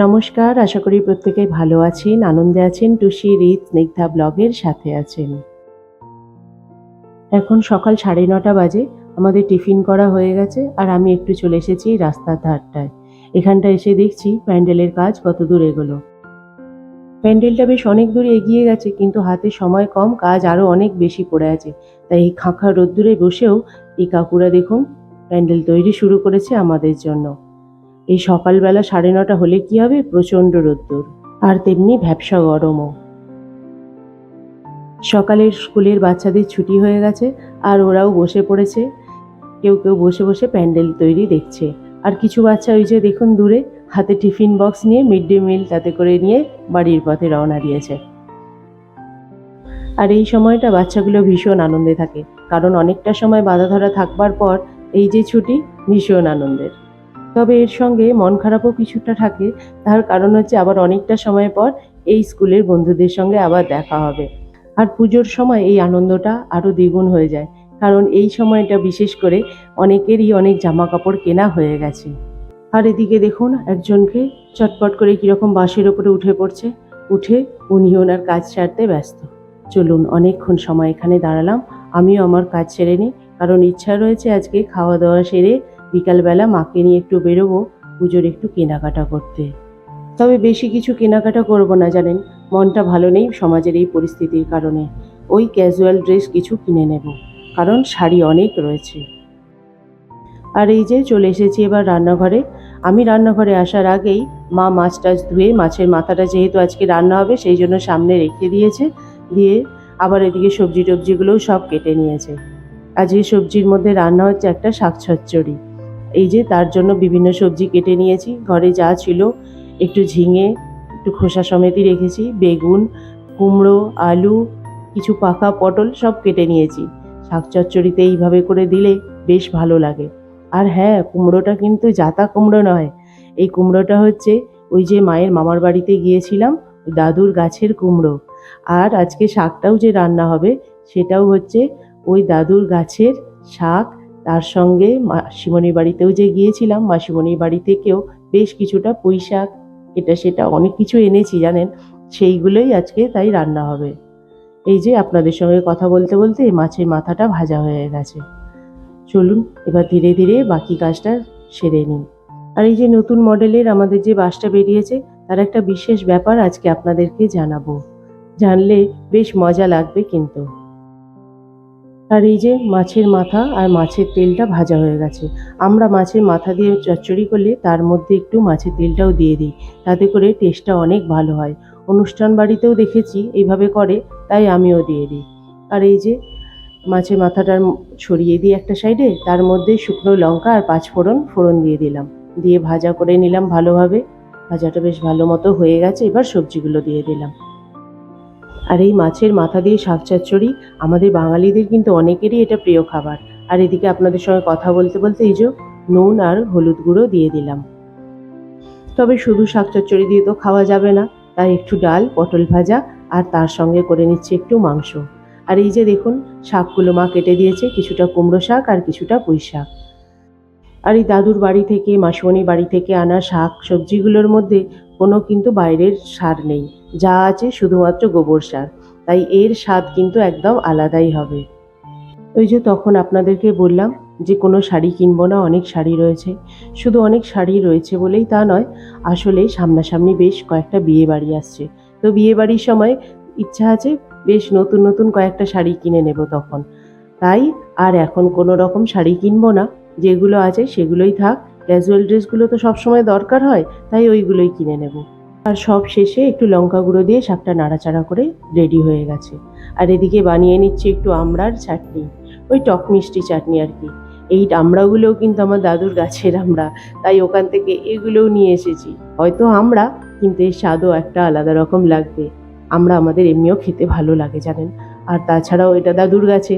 নমস্কার, আশা করি প্রত্যেকে ভালো আছেন, আনন্দে আছেন, টুসি, রিত, স্নিগ্ধা ব্লগের সাথে আছেন। এখন সকাল সাড়ে নটা বাজে, আমাদের টিফিন করা হয়ে গেছে, আর আমি একটু চলে এসেছি রাস্তার ধারটায়। এখানটা এসে দেখছি প্যান্ডেলের কাজ কত দূর এগোলো। প্যান্ডেলটা বেশ অনেক দূর এগিয়ে গেছে, কিন্তু হাতে সময় কম, কাজ আরও অনেক বেশি পড়ে আছে। তাই এই খাঁখা রোদ্দুরে বসেও এই কাকুরা দেখুন, প্যান্ডেল তৈরি শুরু করেছে আমাদের জন্য। এই সকালবেলা সাড়ে নটা হলে কি হবে? প্রচণ্ড রোদ্দুর। আর তেমনি ভ্যাবসা গরমও। সকালের স্কুলের বাচ্চাদের ছুটি হয়ে গেছে, আর ওরাও বসে পড়েছে। কেউ কেউ বসে বসে প্যান্ডেল তৈরি দেখছে। আর কিছু বাচ্চা ওই যে দেখুন দূরে, হাতে টিফিন বক্স নিয়ে মিড ডে মিল তাতে করে নিয়ে বাড়ির পথে রওনা দিয়েছে। আর এই সময়টা বাচ্চাগুলো ভীষণ আনন্দে থাকে। কারণ অনেকটা সময় বাধা ধরা থাকবার পর এই যে ছুটি, ভীষণ আনন্দের। তবে এর সঙ্গে মন খারাপও কিছুটা থাকে। তার কারণ হচ্ছে আবার অনেকটা সময় পর এই স্কুলের বন্ধুদের সঙ্গে আবার দেখা হবে। আর পুজোর সময় এই আনন্দটা আরও দ্বিগুণ হয়ে যায়। কারণ এই সময়টা বিশেষ করে অনেকেরই অনেক জামা কাপড় কেনা হয়ে গেছে। আর এদিকে দেখুন, একজনকে চটপট করে কীরকম বাঁশের ওপরে উঠে পড়ছে। উঠে উনি ওনার কাজ সারতে ব্যস্ত। চলুন, অনেকক্ষণ সময় এখানে দাঁড়ালাম। আমিও আমার কাজ সেরে নিই। কারণ ইচ্ছা রয়েছে আজকে খাওয়া দাওয়া সেরে বিকালবেলা মাকে নিয়ে একটু বেরোবো, পুজোর একটু কেনাকাটা করতে। তবে বেশি কিছু কেনাকাটা করব না, জানেন, মনটা ভালো নেই সমাজের এই পরিস্থিতির কারণে। ওই ক্যাজুয়াল ড্রেস কিছু কিনে নেব, কারণ শাড়ি অনেক রয়েছে। আর এই যে চলে এসেছি এবার রান্নাঘরে। আমি রান্নাঘরে আসার আগেই মা মাছ টাছ ধুয়ে, মাছের মাথাটা যেহেতু আজকে রান্না হবে, সেই জন্য সামনে রেখে দিয়েছে, দিয়ে আবার এদিকে সবজি টবজিগুলোও সব কেটে নিয়েছে। আজকে সবজির মধ্যে রান্না হচ্ছে একটা শাক এই যে তার জন্য বিভিন্ন সবজি কেটে নিয়েছি। ঘরে যা ছিল, একটু ঝিঙে, একটু খোসা সমেতই রেখেছি, বেগুন, কুমড়ো, আলু, কিছু পাকা পটল সব কেটে নিয়েছি। শাক চচ্চড়িতে এইভাবে করে দিলে বেশ ভালো লাগে। আর হ্যাঁ কুমড়োটা কিন্তু জাতা কুমড়ো নয়। এই কুমড়োটা হচ্ছে ওই যে মায়ের মামার বাড়িতে গিয়েছিলাম দাদুর গাছের কুমড়ো। আর আজকে শাকটাও যে রান্না হবে, সেটাও হচ্ছে ওই দাদুর গাছের শাক তার সঙ্গে মাসিমণির বাড়িতেও যে গিয়েছিলাম মাসিমণির বাড়ি থেকেও বেশ কিছুটা পুঁই শাক এটা সেটা অনেক কিছু এনেছি, জানেন? সেইগুলোই আজকে তাই রান্না হবে। এই যে আপনাদের সঙ্গে কথা বলতে বলতে এই মাছের মাথাটা ভাজা হয়ে গেছে। চলুন, এবার ধীরে ধীরে বাকি কাজটা সেরে নিই। আর এই যে নতুন মডেলের আমাদের যে বাসটা বেরিয়েছে, তার একটা বিশেষ ব্যাপার আজকে আপনাদেরকে জানাব। জানলে বেশ মজা লাগবে কিন্তু। আর এই যে মাছের মাথা আর মাছের তেলটা ভাজা হয়ে গেছে। আমরা মাছের মাথা দিয়ে চচ্চড়ি করলে তার মধ্যে একটু মাছের তেলটাও দিয়ে দিই। তাতে করে টেস্টটা অনেক ভালো হয়। অনুষ্ঠান বাড়িতেও দেখেছি এইভাবে করে, তাই আমিও দিয়ে দিই। আর এই যে মাছের মাথাটার ছড়িয়ে দিই একটা সাইডে, তার মধ্যে শুকনো লঙ্কা আর পাঁচফোড়ন ফোড়ন দিয়ে দিলাম। দিয়ে ভাজা করে নিলাম ভালোভাবে। ভাজাটা বেশ ভালো মতো হয়ে গেছে, এবার সবজিগুলো দিয়ে দিলাম। আর এই মাছের মাথা দিয়ে শাক চচ্চড়ি আমাদের বাঙালিদের কিন্তু অনেকেরই এটা প্রিয় খাবার। আর এদিকে আপনাদের সঙ্গে কথা বলতে বলতে এই যে নুন আর হলুদ গুঁড়ো দিয়ে দিলাম। তবে শুধু শাক চচ্চড়ি দিয়ে তো খাওয়া যাবে না তাই একটু ডাল, পটল ভাজা আর তার সঙ্গে করে নিচ্ছে একটু মাংস। আর এই যে দেখুন, শাকগুলো মা কেটে দিয়েছে, কিছুটা কুমড়ো শাক আর কিছুটা পুঁই শাক। আর এই দাদুর বাড়ি থেকে, মাসিমণির বাড়ি থেকে আনা শাক সবজিগুলোর মধ্যে কোনো কিন্তু বাইরের সার নেই। যা আছে শুধুমাত্র গোবর সার। তাই এর স্বাদ কিন্তু একদম আলাদাই হবে। ওই যে তখন আপনাদেরকে বললাম যে কোনো শাড়ি কিনবো না, অনেক শাড়ি রয়েছে। শুধু অনেক শাড়ি রয়েছে বলেই তা নয় আসলে সামনাসামনি বেশ কয়েকটা বিয়ে বাড়ি আসছে। তো বিয়ে বাড়ির সময় ইচ্ছা আছে বেশ নতুন নতুন কয়েকটা শাড়ি কিনে নেব তখন। তাই আর এখন কোনো রকম শাড়ি কিনবো না। যেগুলো আছে সেগুলোই থাক। ক্যাজুয়াল ড্রেসগুলো তো সবসময় দরকার হয়, তাই ওইগুলোই কিনে নেব। আর সব শেষে একটু লঙ্কা গুঁড়ো দিয়ে শাকটা নাড়াচাড়া করে রেডি হয়ে গেছে। আর এদিকে বানিয়ে নিচ্ছি একটু আমড়ার চাটনি, ওই টক মিষ্টি চাটনি আর কি। এই আমড়াগুলোও কিন্তু আমার দাদুর গাছের আমড়া, তাই ওখান থেকে এগুলোও নিয়ে এসেছি। হয়তো আমরা কিন্তু এর স্বাদও একটা আলাদা রকম লাগবে। আমরা আমাদের এমনিও খেতে ভালো লাগে, জানেন? আর তাছাড়াও এটা দাদুর গাছে,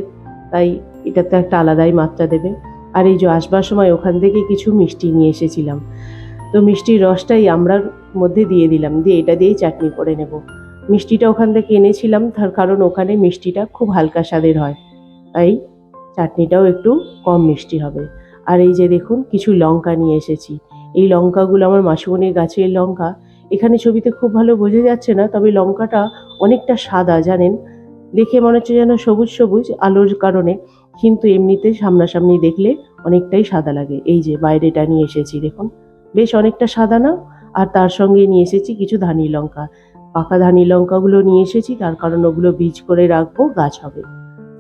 তাই এটা তো একটা আলাদাই মাত্রা দেবে। আর এই যে আসবার সময় ওখান থেকে কিছু মিষ্টি নিয়ে এসেছিলাম। তো মিষ্টির রসটাই আমরার মধ্যে দিয়ে দিলাম, দিয়ে এটা দিয়েই চাটনি করে নেব। মিষ্টিটা ওখান থেকে এনেছিলাম, তার কারণ ওখানে মিষ্টিটা খুব হালকা স্বাদের হয়। তাই চাটনিটাও একটু কম মিষ্টি হবে। আর এই যে দেখুন, কিছু লঙ্কা নিয়ে এসেছি। এই লঙ্কাগুলো আমার মাসুমনির গাছের লঙ্কা। এখানে ছবিতে খুব ভালো বোঝা যাচ্ছে না, তবে লঙ্কাটা অনেকটা সাদা, জানেন? দেখে মনে হচ্ছে যেন সবুজ সবুজ আলোর কারণে, কিন্তু এমনিতে সামনাসামনি দেখলে অনেকটাই সাদা লাগে। এই যে বাইরেটা নিয়ে এসেছি, দেখুন। বেশ অনেকটা সাদা না? আর তার সঙ্গে নিয়ে এসেছি কিছু ধানি লঙ্কা। পাকা ধানি লঙ্কাগুলো নিয়ে এসেছি, তার কারণ ওগুলো বীজ করে রাখব, গাছ হবে।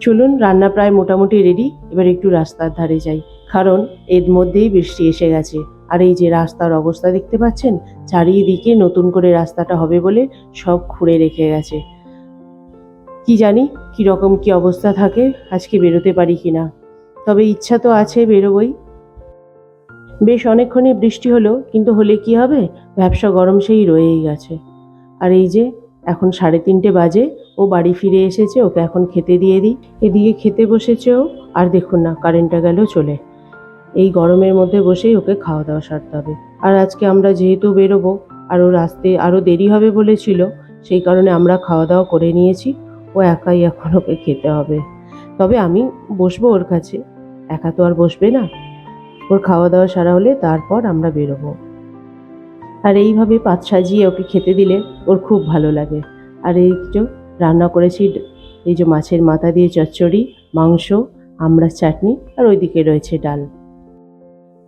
চলুন, রান্না প্রায় মোটামুটি রেডি এবার একটু রাস্তার ধারে যাই। কারণ এর মধ্যেই বৃষ্টি এসে গেছে। আর এই যে রাস্তার অবস্থা দেখতে পাচ্ছেন? চারিদিকে নতুন করে রাস্তাটা হবে বলে সব খুঁড়ে রেখে গেছে। কি জানি কি রকম কি অবস্থা থাকে, আজকে বেরোতে পারি কি না তবে ইচ্ছা তো আছে বেরোবই। বেশ অনেকক্ষণই বৃষ্টি হলো, কিন্তু হলে কি হবে? ব্যবসা গরম সেই রয়েই গেছে। আর এই যে, এখন সাড়ে তিনটে বাজে, ও বাড়ি ফিরে এসেছে, ওকে এখন খেতে দিয়ে দিই। এদিকে খেতে বসেছে ও, আর দেখুন না, কারেন্টটা গেল চলে। এই গরমের মধ্যে বসেই ওকে খাওয়া দাওয়া সারতে হবে। আর আজকে আমরা যেহেতু বেরোবো আর ওর আসতে আরও দেরি হবে বলেছিল, সেই কারণে আমরা খাওয়া দাওয়া করে নিয়েছি। ও একাই এখন ওকে খেতে হবে। তবে আমি বসবো ওর কাছে। একা তো আর বসবে না। ওর খাওয়া দাওয়া সারা হলে তারপর আমরা বেরোবো। আর এইভাবে পাত সাজিয়ে ওকে খেতে দিলে ওর খুব ভালো লাগে। আর এই যে রান্না করেছি, এই যে মাছের মাথা দিয়ে চচ্চড়ি, মাংস, আমড়ার চাটনি আর ওইদিকে রয়েছে ডাল।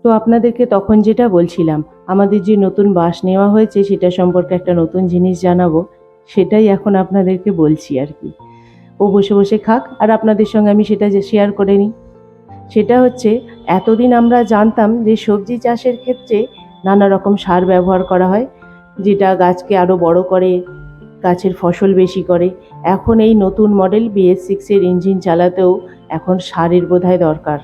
তো আপনাদেরকে তখন যেটা বলছিলাম, আমাদের যে নতুন বাস নেওয়া হয়েছে সেটা সম্পর্কে একটা নতুন জিনিস জানাব। সেটাই এখন আপনাদেরকে বলছি আর কি। ও বসে বসে খাক, আর আপনাদের সঙ্গে আমি সেটা যে শেয়ার করে নিই। সেটা হচ্ছে, এতদিন আমরা জানতাম যে সবজি চাষের ক্ষেত্রে নানা রকম সার ব্যবহার করা হয়, যেটা গাছকে আরও বড় করে, গাছের ফসল বেশি করে। এখন এই নতুন মডেল বিএস সিক্সের ইঞ্জিন চালাতেও এখন সারের বোধহয় দরকার।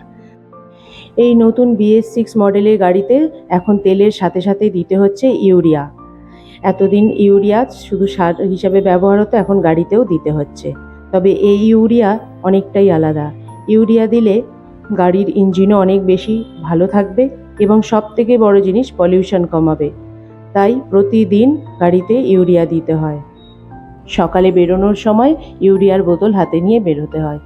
এই নতুন বিএস সিক্স মডেলের গাড়িতে এখন তেলের সাথে সাথে দিতে হচ্ছে ইউরিয়া। এতদিন ইউরিয়া শুধু সার হিসাবে ব্যবহার হতো এখন গাড়িতেও দিতে হচ্ছে। তবে এই ইউরিয়া অনেকটাই আলাদা। ইউরিয়া দিলে গাড়ির ইঞ্জিনও অনেক বেশি ভালো থাকবে এবং সব থেকে বড় জিনিস পলিউশন কমাবে। তাই প্রতিদিন গাড়িতে ইউরিয়া দিতে হয়। সকালে বেরোনোর সময় ইউরিয়ার বোতল হাতে নিয়ে বেরোতে হয়।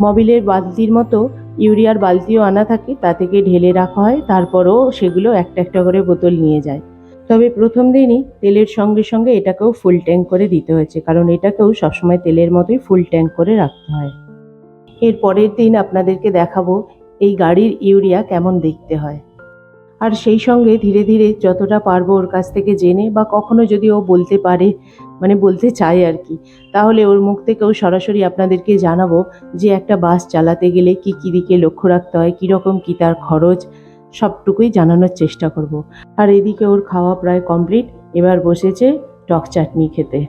মবিলের বালতির মতো ইউরিয়ার বালতিও আনা থাকে, তা থেকে ঢেলে রাখা হয়, তারপরও সেগুলো একটা একটা করে বোতল নিয়ে যায়। তবে প্রথম দিনই তেলের সঙ্গে সঙ্গে এটাকেও ফুল ট্যাঙ্ক করে দিতে হয়েছে, কারণ এটাকেও সবসময় তেলের মতোই ফুল ট্যাঙ্ক করে রাখতে হয়। এর পরের দিন আপনাদেরকে দেখাবো এই গাড়ির ইউরিয়া কেমন দেখতে হয়। আর সেই সঙ্গে ধীরে ধীরে যতটা পারব ওর কাছ থেকে জেনে বা কখনো যদি ও বলতে পারে মানে বলতে চায় আর কি, তাহলে ওর মুখ থেকেও সরাসরি আপনাদেরকে জানাব যে একটা বাস চালাতে গেলে কি কী দিকে লক্ষ্য রাখতে হয়, কীরকম কী তার খরচ সবটুকুই জানানোর চেষ্টা করব। আর এদিকে ওর খাওয়া প্রায় কমপ্লিট, এবার বসেছে টক চাটনি খেতে।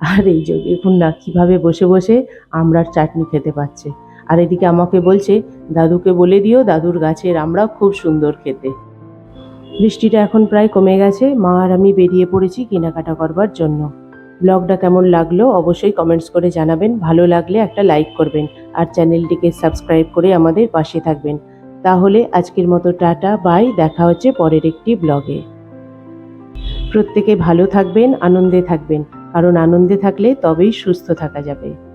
আর এই যে দেখুন না, কীভাবে বসে বসে আমড়ার চাটনি খেতে পাচ্ছে। আর এদিকে আমাকে বলছে, দাদুকে বলে দিও, দাদুর গাছের আমরা খুব সুন্দর খেতে। বৃষ্টিটা এখন প্রায় কমে গেছে, মা আর আমি বেরিয়ে পড়েছি কেনাকাটা করবার জন্য। ব্লগটা কেমন লাগল অবশ্যই কমেন্টস করে জানাবেন, ভালো লাগলে একটা লাইক করবেন, আর চ্যানেলটিকে সাবস্ক্রাইব করে আমাদের পাশে থাকবেন। তাহলে আজকের মতো টাটা, বাই, দেখা হচ্ছে পরের একটি ব্লগে। প্রত্যেকে ভালো থাকবেন, আনন্দে থাকবেন, কারণ আনন্দে থাকলে তবেই সুস্থ থাকা যাবে।